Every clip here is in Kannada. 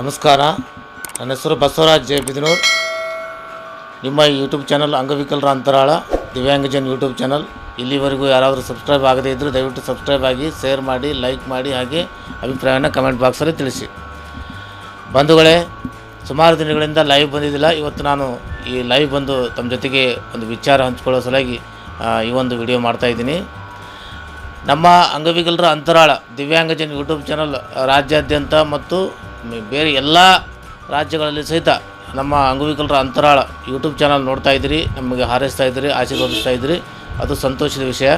ನಮಸ್ಕಾರ. ನನ್ನ ಹೆಸರು ಬಸವರಾಜ್ ಜೆ ಬಿದನೂರ್. ನಿಮ್ಮ ಯೂಟ್ಯೂಬ್ ಚಾನಲ್ ಅಂಗವಿಕಲರ ಅಂತರಾಳ ದಿವ್ಯಾಂಗಜನ್ ಯೂಟ್ಯೂಬ್ ಚಾನಲ್ ಇಲ್ಲಿವರೆಗೂ ಯಾರಾದರೂ ಸಬ್ಸ್ಕ್ರೈಬ್ ಆಗದೇ ಇದ್ದರೂ ದಯವಿಟ್ಟು ಸಬ್ಸ್ಕ್ರೈಬ್ ಆಗಿ ಶೇರ್ ಮಾಡಿ ಲೈಕ್ ಮಾಡಿ ಹಾಗೆ ಅಭಿಪ್ರಾಯನ ಕಮೆಂಟ್ ಬಾಕ್ಸಲ್ಲಿ ತಿಳಿಸಿ. ಬಂಧುಗಳೇ, ಸುಮಾರು ದಿನಗಳಿಂದ ಲೈವ್ ಬಂದಿದ್ದಿಲ್ಲ. ಇವತ್ತು ನಾನು ಈ ಲೈವ್ ಬಂದು ತಮ್ಮ ಜೊತೆಗೆ ಒಂದು ವಿಚಾರ ಹಂಚ್ಕೊಳ್ಳೋ ಸಲುವಾಗಿ ಈ ಒಂದು ವಿಡಿಯೋ ಮಾಡ್ತಾಯಿದ್ದೀನಿ ನಮ್ಮ ಅಂಗವಿಕಲರ ಅಂತರಾಳ ದಿವ್ಯಾಂಗಜನ್ ಯೂಟ್ಯೂಬ್ ಚಾನಲ್ ರಾಜ್ಯಾದ್ಯಂತ ಮತ್ತು ಬೇರೆ ಎಲ್ಲ ರಾಜ್ಯಗಳಲ್ಲಿ ಸಹಿತ ನಮ್ಮ ಅಂಗವಿಕಲರ ಅಂತರಾಳ ಯೂಟ್ಯೂಬ್ ಚಾನಲ್ ನೋಡ್ತಾ ಇದ್ದೀರಿ, ನಮಗೆ ಹಾರೈಸ್ತಾ ಇದ್ದೀರಿ, ಆಶೀರ್ವದಿಸ್ತಾ ಇದ್ದೀರಿ. ಅದು ಸಂತೋಷದ ವಿಷಯ.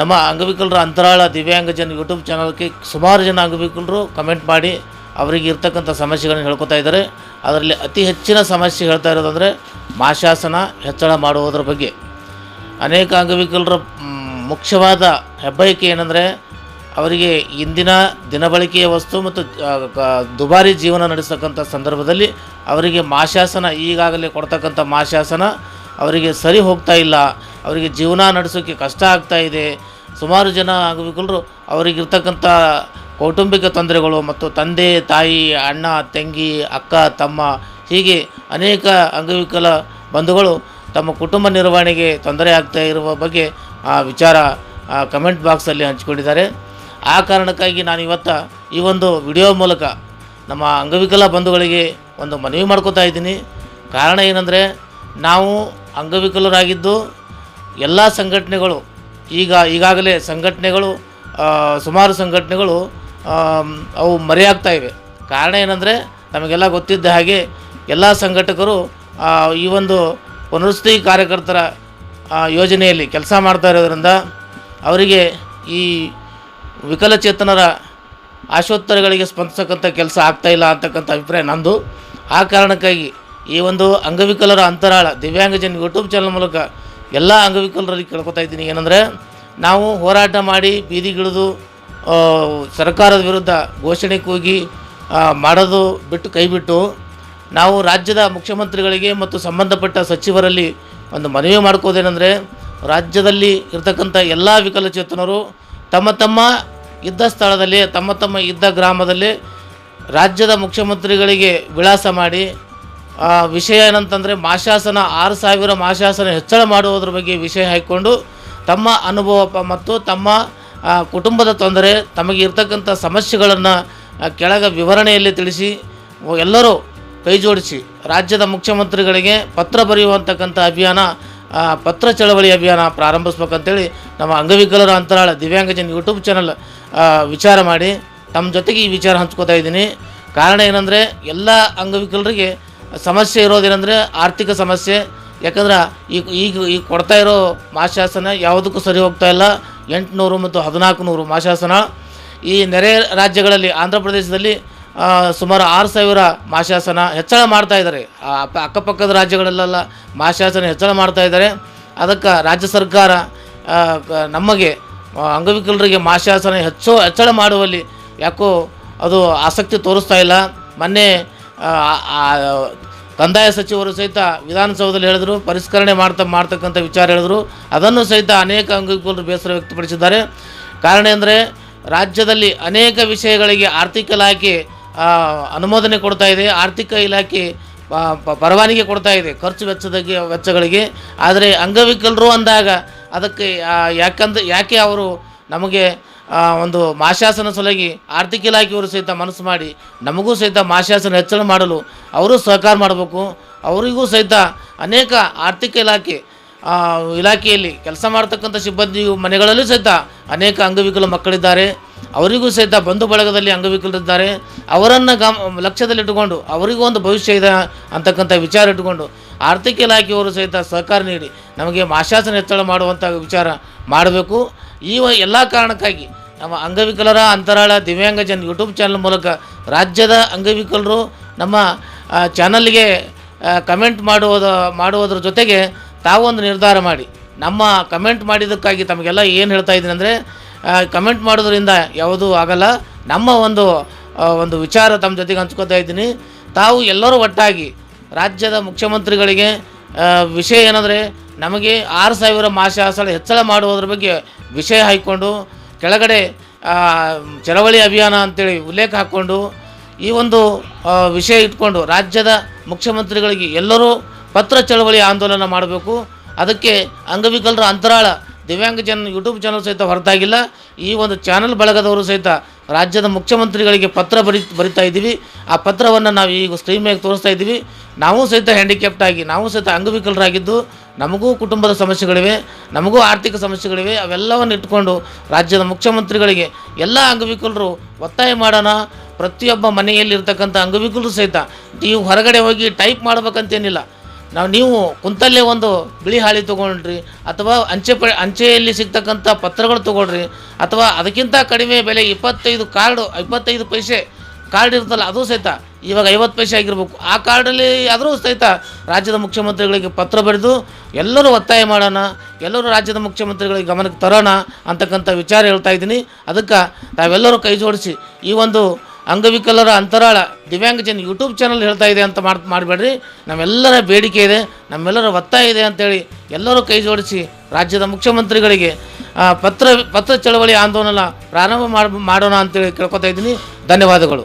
ನಮ್ಮ ಅಂಗವಿಕಲರ ಅಂತರಾಳ ದಿವ್ಯಾಂಗ ಜನ ಯೂಟ್ಯೂಬ್ ಚಾನಲ್ಗೆ ಸುಮಾರು ಜನ ಅಂಗವಿಕಲರು ಕಮೆಂಟ್ ಮಾಡಿ ಅವರಿಗೆ ಇರ್ತಕ್ಕಂಥ ಸಮಸ್ಯೆಗಳನ್ನು ಹೇಳ್ಕೊತಾ ಇದ್ದಾರೆ. ಅದರಲ್ಲಿ ಅತಿ ಹೆಚ್ಚಿನ ಸಮಸ್ಯೆ ಹೇಳ್ತಾ ಇರೋದಂದರೆ ಮಾಶಾಸನ ಹೆಚ್ಚಳ ಮಾಡುವುದರ ಬಗ್ಗೆ. ಅನೇಕ ಅಂಗವಿಕಲರ ಮುಖ್ಯವಾದ ಹೆಬ್ಬಯಕೆ ಏನಂದರೆ ಅವರಿಗೆ ಇಂದಿನ ದಿನಬಳಕೆಯ ವಸ್ತು ಮತ್ತು ದುಬಾರಿ ಜೀವನ ನಡೆಸ್ತಕ್ಕಂಥ ಸಂದರ್ಭದಲ್ಲಿ ಅವರಿಗೆ ಮಾಶಾಸನ, ಈಗಾಗಲೇ ಕೊಡ್ತಕ್ಕಂಥ ಮಾಶಾಸನ ಅವರಿಗೆ ಸರಿ ಹೋಗ್ತಾ ಇಲ್ಲ. ಅವರಿಗೆ ಜೀವನ ನಡೆಸೋಕ್ಕೆ ಕಷ್ಟ ಆಗ್ತಾ ಇದೆ. ಸುಮಾರು ಜನ ಅಂಗವಿಕಲರು ಅವರಿಗಿರ್ತಕ್ಕಂಥ ಕೌಟುಂಬಿಕ ತೊಂದರೆಗಳು ಮತ್ತು ತಂದೆ, ತಾಯಿ, ಅಣ್ಣ, ತಂಗಿ, ಅಕ್ಕ, ತಮ್ಮ ಹೀಗೆ ಅನೇಕ ಅಂಗವಿಕಲ ಬಂಧುಗಳು ತಮ್ಮ ಕುಟುಂಬ ನಿರ್ವಹಣೆಗೆ ತೊಂದರೆ ಆಗ್ತಾ ಇರುವ ಬಗ್ಗೆ ಆ ವಿಚಾರ ಕಮೆಂಟ್ ಬಾಕ್ಸಲ್ಲಿ ಹಂಚಿಕೊಂಡಿದ್ದಾರೆ. ಆ ಕಾರಣಕ್ಕಾಗಿ ನಾನು ಇವತ್ತು ಈ ಒಂದು ವಿಡಿಯೋ ಮೂಲಕ ನಮ್ಮ ಅಂಗವಿಕಲ ಬಂಧುಗಳಿಗೆ ಒಂದು ಮನವಿ ಮಾಡ್ಕೋತಾ ಇದ್ದೀನಿ. ಕಾರಣ ಏನಂದರೆ, ನಾವು ಅಂಗವಿಕಲರಾಗಿದ್ದು ಎಲ್ಲ ಸಂಘಟನೆಗಳು, ಈಗ ಈಗಾಗಲೇ ಸಂಘಟನೆಗಳು ಸುಮಾರು ಸಂಘಟನೆಗಳು ಅವು ಮರೆಯಾಗ್ತಾ ಇವೆ. ಕಾರಣ ಏನಂದರೆ, ನಮಗೆಲ್ಲ ಗೊತ್ತಿದ್ದ ಹಾಗೆ ಎಲ್ಲ ಸಂಘಟಕರು ಈ ಒಂದು ಪುನರ್ವಸತಿ ಕಾರ್ಯಕರ್ತರ ಯೋಜನೆಯಲ್ಲಿ ಕೆಲಸ ಮಾಡ್ತಾ ಇರೋದ್ರಿಂದ, ಅವರಿಗೆ ಈ ವಿಕಲಚೇತನರ ಆಶೋತ್ತರಗಳಿಗೆ ಸ್ಪಂದಿಸತಕ್ಕಂಥ ಕೆಲಸ ಆಗ್ತಾ ಇಲ್ಲ ಅಂತಕ್ಕಂಥ ಅಭಿಪ್ರಾಯ ನಂದು. ಆ ಕಾರಣಕ್ಕಾಗಿ ಈ ಒಂದು ಅಂಗವಿಕಲರ ಅಂತರಾಳ ದಿವ್ಯಾಂಗಜನ್ ಯೂಟ್ಯೂಬ್ ಚಾನಲ್ ಮೂಲಕ ಎಲ್ಲ ಅಂಗವಿಕಲರಲ್ಲಿ ಕೇಳ್ಕೊತಾ ಇದ್ದೀನಿ. ಏನಂದರೆ, ನಾವು ಹೋರಾಟ ಮಾಡಿ ಬೀದಿಗಿಳಿದು ಸರ್ಕಾರದ ವಿರುದ್ಧ ಘೋಷಣೆ ಕೂಗಿ ಮಾಡೋದು ಬಿಟ್ಟು ಕೈಬಿಟ್ಟು ನಾವು ರಾಜ್ಯದ ಮುಖ್ಯಮಂತ್ರಿಗಳಿಗೆ ಮತ್ತು ಸಂಬಂಧಪಟ್ಟ ಸಚಿವರಲ್ಲಿ ಒಂದು ಮನವಿ ಮಾಡ್ಕೋದೇನೆಂದರೆ, ರಾಜ್ಯದಲ್ಲಿ ಇರತಕ್ಕಂಥ ಎಲ್ಲ ವಿಕಲಚೇತನರು ತಮ್ಮ ತಮ್ಮ ಇದ್ದ ಸ್ಥಳದಲ್ಲಿ ತಮ್ಮ ತಮ್ಮ ಇದ್ದ ಗ್ರಾಮದಲ್ಲಿ ರಾಜ್ಯದ ಮುಖ್ಯಮಂತ್ರಿಗಳಿಗೆ ವಿಳಾಸ ಮಾಡಿ ವಿಷಯ ಏನಂತಂದರೆ ಮಾಶಾಸನ, ಆರು ಸಾವಿರ ಮಾಶಾಸನ ಹೆಚ್ಚಳ ಮಾಡುವುದರ ಬಗ್ಗೆ ವಿಷಯ ಹಾಕಿಕೊಂಡು ತಮ್ಮ ಅನುಭವ ಮತ್ತು ತಮ್ಮ ಕುಟುಂಬದ ತೊಂದರೆ, ತಮಗೆ ಇರ್ತಕ್ಕಂಥ ಸಮಸ್ಯೆಗಳನ್ನು ಕೆಳಗೆ ವಿವರಣೆಯಲ್ಲಿ ತಿಳಿಸಿ, ಎಲ್ಲರೂ ಕೈ ಜೋಡಿಸಿ, ರಾಜ್ಯದ ಮುಖ್ಯಮಂತ್ರಿಗಳಿಗೆ ಪತ್ರ ಬರೆಯುವಂತಕ್ಕಂಥ ಅಭಿಯಾನ ಪತ್ರ ಚಳವಳಿ ಅಭಿಯಾನ ಪ್ರಾರಂಭಿಸ್ಬೇಕಂತೇಳಿ ನಮ್ಮ ಅಂಗವಿಕಲರ ಅಂತರಾಳ ದಿವ್ಯಾಂಗಜನ್ ಯೂಟ್ಯೂಬ್ ಚಾನಲ್ ವಿಚಾರ ಮಾಡಿ ತಮ್ಮ ಜೊತೆಗೆ ಈ ವಿಚಾರ ಹಂಚ್ಕೋತಾ ಇದ್ದೀನಿ. ಕಾರಣ ಏನಂದರೆ ಎಲ್ಲ ಅಂಗವಿಕಲರಿಗೆ ಸಮಸ್ಯೆ ಇರೋದೇನೆಂದರೆ ಆರ್ಥಿಕ ಸಮಸ್ಯೆ. ಯಾಕಂದ್ರೆ ಈಗ ಈಗ ಈಗ ಕೊಡ್ತಾ ಇರೋ ಮಾಶಾಸನ ಯಾವುದಕ್ಕೂ ಸರಿ ಹೋಗ್ತಾ ಇಲ್ಲ. ಎಂಟುನೂರು ಮತ್ತು ಹದಿನಾಲ್ಕು ನೂರು ಮಾಶಾಸನ ಈ ನೆರೆ ರಾಜ್ಯಗಳಲ್ಲಿ ಆಂಧ್ರ ಪ್ರದೇಶದಲ್ಲಿ ಸುಮಾರು ಆರು ಸಾವಿರ ಮಾಶಾಸನ ಹೆಚ್ಚಳ ಮಾಡ್ತಾ ಇದ್ದಾರೆ. ಅಕ್ಕಪಕ್ಕದ ರಾಜ್ಯಗಳಲ್ಲೆಲ್ಲ ಮಾಶಾಸನ ಹೆಚ್ಚಳ ಮಾಡ್ತಾ ಇದ್ದಾರೆ. ಅದಕ್ಕೆ ರಾಜ್ಯ ಸರ್ಕಾರ ನಮಗೆ ಅಂಗವಿಕಲರಿಗೆ ಮಾಶಾಸನ ಹೆಚ್ಚು, ಹೆಚ್ಚಳ ಮಾಡುವಲ್ಲಿ ಯಾಕೋ ಅದು ಆಸಕ್ತಿ ತೋರಿಸ್ತಾ ಇಲ್ಲ. ಮೊನ್ನೆ ಕಂದಾಯ ಸಚಿವರು ಸಹಿತ ವಿಧಾನಸೌಧದಲ್ಲಿ ಹೇಳಿದ್ರು, ಪರಿಷ್ಕರಣೆ ಮಾಡ್ತಾ, ಮಾಡ್ತಕ್ಕಂಥ ವಿಚಾರ ಹೇಳಿದ್ರು. ಅದನ್ನು ಸಹಿತ ಅನೇಕ ಅಂಗವಿಕಲರು ಬೇಸರ ವ್ಯಕ್ತಪಡಿಸಿದ್ದಾರೆ. ಕಾರಣ ಅಂದರೆ ರಾಜ್ಯದಲ್ಲಿ ಅನೇಕ ವಿಷಯಗಳಿಗೆ ಆರ್ಥಿಕ ಇಲಾಖೆ ಅನುಮೋದನೆ ಕೊಡ್ತಾ ಇದೆ, ಆರ್ಥಿಕ ಇಲಾಖೆ ಪರವಾನಿಗೆ ಕೊಡ್ತಾ ಇದೆ, ಖರ್ಚು ವೆಚ್ಚದ ವೆಚ್ಚಗಳಿಗೆ. ಆದರೆ ಅಂಗವಿಕಲರು ಅಂದಾಗ ಅದಕ್ಕೆ ಯಾಕಂದ್ರೆ ಯಾಕೆ ಅವರು ನಮಗೆ ಒಂದು ಮಾಶಾಸನ ಸಲುವಾಗಿ ಆರ್ಥಿಕ ಇಲಾಖೆಯವರು ಸಹಿತ ಮನಸ್ಸು ಮಾಡಿ ನಮಗೂ ಸಹಿತ ಮಾಶಾಸನ ಹೆಚ್ಚಳ ಮಾಡಲು ಅವರು ಸಹಕಾರ ಮಾಡಬೇಕು. ಅವರಿಗೂ ಸಹಿತ ಅನೇಕ ಆರ್ಥಿಕ ಇಲಾಖೆ ಇಲಾಖೆಯಲ್ಲಿ ಕೆಲಸ ಮಾಡ್ತಕ್ಕಂಥ ಸಿಬ್ಬಂದಿಯು ಮನೆಗಳಲ್ಲೂ ಸಹಿತ ಅನೇಕ ಅಂಗವಿಕಲ ಮಕ್ಕಳಿದ್ದಾರೆ. ಅವರಿಗೂ ಸಹಿತ ಬಂಧು ಬಳಗದಲ್ಲಿ ಅಂಗವಿಕಲರಿದ್ದಾರೆ. ಅವರನ್ನು ಗಮ, ಲಕ್ಷ್ಯದಲ್ಲಿಟ್ಟುಕೊಂಡು ಅವರಿಗೂ ಒಂದು ಭವಿಷ್ಯ ಇದೆ ಅಂತಕ್ಕಂಥ ವಿಚಾರ ಇಟ್ಟುಕೊಂಡು ಆರ್ಥಿಕ ಇಲಾಖೆಯವರು ಸಹಿತ ಸಹಕಾರ ನೀಡಿ ನಮಗೆ ಮಾಶಾಸನ ಹೆಚ್ಚಳ ಮಾಡುವಂಥ ವಿಚಾರ ಮಾಡಬೇಕು. ಈ ಎಲ್ಲ ಕಾರಣಕ್ಕಾಗಿ ನಮ್ಮ ಅಂಗವಿಕಲರ ಅಂತರಾಳ ದಿವ್ಯಾಂಗಜನ್ ಯೂಟ್ಯೂಬ್ ಚಾನಲ್ ಮೂಲಕ ರಾಜ್ಯದ ಅಂಗವಿಕಲರು ನಮ್ಮ ಚಾನಲ್ಗೆ ಕಮೆಂಟ್ ಮಾಡುವುದ, ಮಾಡುವುದರ ಜೊತೆಗೆ ತಾವೊಂದು ನಿರ್ಧಾರ ಮಾಡಿ. ನಮ್ಮ ಕಮೆಂಟ್ ಮಾಡಿದ್ದಕ್ಕಾಗಿ ತಮಗೆಲ್ಲ ಏನು ಹೇಳ್ತಾ ಇದ್ದೀನಿ ಅಂದರೆ ಕಮೆಂಟ್ ಮಾಡೋದ್ರಿಂದ ಯಾವುದೂ ಆಗಲ್ಲ. ನಮ್ಮ ಒಂದು ಒಂದು ವಿಚಾರ ತಮ್ಮ ಜೊತೆಗೆ ಹಂಚ್ಕೋತಾ ಇದ್ದೀನಿ. ತಾವು ಎಲ್ಲರೂ ಒಟ್ಟಾಗಿ ರಾಜ್ಯದ ಮುಖ್ಯಮಂತ್ರಿಗಳಿಗೆ ವಿಷಯ ಏನಂದರೆ ನಮಗೆ ಆರು ಸಾವಿರ ಮಾಸಾಸಳ ಹೆಚ್ಚಳ ಮಾಡುವುದ್ರ ಬಗ್ಗೆ ವಿಷಯ ಹಾಕಿಕೊಂಡು ಕೆಳಗಡೆ ಚಳವಳಿ ಅಭಿಯಾನ ಅಂತೇಳಿ ಉಲ್ಲೇಖ ಹಾಕ್ಕೊಂಡು, ಈ ಒಂದು ವಿಷಯ ಇಟ್ಕೊಂಡು ರಾಜ್ಯದ ಮುಖ್ಯಮಂತ್ರಿಗಳಿಗೆ ಎಲ್ಲರೂ ಪತ್ರ ಚಳವಳಿ ಆಂದೋಲನ ಮಾಡಬೇಕು. ಅದಕ್ಕೆ ಅಂಗವಿಕಲರ ಅಂತರಾಳ ದಿವ್ಯಾಂಗ ಜನ ಯೂಟ್ಯೂಬ್ ಚಾನಲ್ ಸಹಿತ ಹೊರತಾಗಿಲ್ಲ, ಈ ಒಂದು ಚಾನಲ್ ಬಳಗದವರು ಸಹಿತ ರಾಜ್ಯದ ಮುಖ್ಯಮಂತ್ರಿಗಳಿಗೆ ಪತ್ರ ಬರಿ, ಬರಿತಾ ಇದ್ದೀವಿ. ಆ ಪತ್ರವನ್ನು ನಾವು ಈಗ ಸ್ಟ್ರೀಮ್ಯಾಗಿ ತೋರಿಸ್ತಾ ಇದ್ದೀವಿ. ನಾವು ಸಹಿತ ಹ್ಯಾಂಡಿಕ್ಯಾಪ್ಟ್ ಆಗಿ, ನಾವು ಸಹಿತ ಅಂಗವಿಕಲರಾಗಿದ್ದು, ನಮಗೂ ಕುಟುಂಬದ ಸಮಸ್ಯೆಗಳಿವೆ, ನಮಗೂ ಆರ್ಥಿಕ ಸಮಸ್ಯೆಗಳಿವೆ, ಅವೆಲ್ಲವನ್ನು ಇಟ್ಕೊಂಡು ರಾಜ್ಯದ ಮುಖ್ಯಮಂತ್ರಿಗಳಿಗೆ ಎಲ್ಲ ಅಂಗವಿಕಲರು ಒತ್ತಾಯ ಮಾಡೋಣ. ಪ್ರತಿಯೊಬ್ಬ ಮನೆಯಲ್ಲಿರ್ತಕ್ಕಂಥ ಅಂಗವಿಕಲರು ಸಹಿತ ನೀವು ಹೊರಗಡೆ ಹೋಗಿ ಟೈಪ್ ಮಾಡ್ಬೇಕಂತೇನಿಲ್ಲ. ನಾವು ನೀವು ಕುಂತಲ್ಲೇ ಒಂದು ಬಿಳಿ ಹಾಳಿ ತೊಗೊಂಡ್ರಿ, ಅಥವಾ ಅಂಚೆ ಅಂಚೆಯಲ್ಲಿ ಸಿಗ್ತಕ್ಕಂಥ ಪತ್ರಗಳು ತೊಗೊಳ್ರಿ ಅಥವಾ ಅದಕ್ಕಿಂತ ಕಡಿಮೆ ಬೆಲೆ ಇಪ್ಪತ್ತೈದು ಕಾರ್ಡು, ಇಪ್ಪತ್ತೈದು ಪೈಸೆ ಕಾರ್ಡ್ ಇರ್ತಲ್ಲ ಅದು ಸಹಿತ, ಇವಾಗ ಐವತ್ತು ಪೈಸೆ ಆಗಿರ್ಬೇಕು. ಆ ಕಾರ್ಡಲ್ಲಿ ಆದರೂ ಸಹಿತ ರಾಜ್ಯದ ಮುಖ್ಯಮಂತ್ರಿಗಳಿಗೆ ಪತ್ರ ಬರೆದು, ಎಲ್ಲರೂ ಒತ್ತಾಯ ಮಾಡೋಣ, ಎಲ್ಲರೂ ರಾಜ್ಯದ ಮುಖ್ಯಮಂತ್ರಿಗಳಿಗೆ ಗಮನಕ್ಕೆ ತರೋಣ ಅಂತಕ್ಕಂಥ ವಿಚಾರ ಹೇಳ್ತಾ ಇದ್ದೀನಿ. ಅದಕ್ಕೆ ತಾವೆಲ್ಲರೂ ಕೈ ಜೋಡಿಸಿ ಈ ಒಂದು ಅಂಗವಿಕಲರ ಅಂತರಾಳ. ದಿವ್ಯಾಂಗಜನ್ ಯೂಟ್ಯೂಬ್ ಚಾನಲ್ ಹೇಳ್ತಾ ಇದೆ ಅಂತ ಮಾಡಿ ಮಾಡಬೇಡ್ರಿ. ನಮ್ಮೆಲ್ಲರ ಬೇಡಿಕೆ ಇದೆ, ನಮ್ಮೆಲ್ಲರ ಒತ್ತಾಯ ಇದೆ ಅಂತೇಳಿ ಎಲ್ಲರೂ ಕೈ ಜೋಡಿಸಿ ರಾಜ್ಯದ ಮುಖ್ಯಮಂತ್ರಿಗಳಿಗೆ ಪತ್ರ ಪತ್ರ ಚಳವಳಿ ಆಂದೋಲನ ಪ್ರಾರಂಭ ಮಾಡ್ ಮಾಡೋಣ ಅಂತೇಳಿ ಕೇಳ್ಕೊತಾ ಇದ್ದೀನಿ. ಧನ್ಯವಾದಗಳು.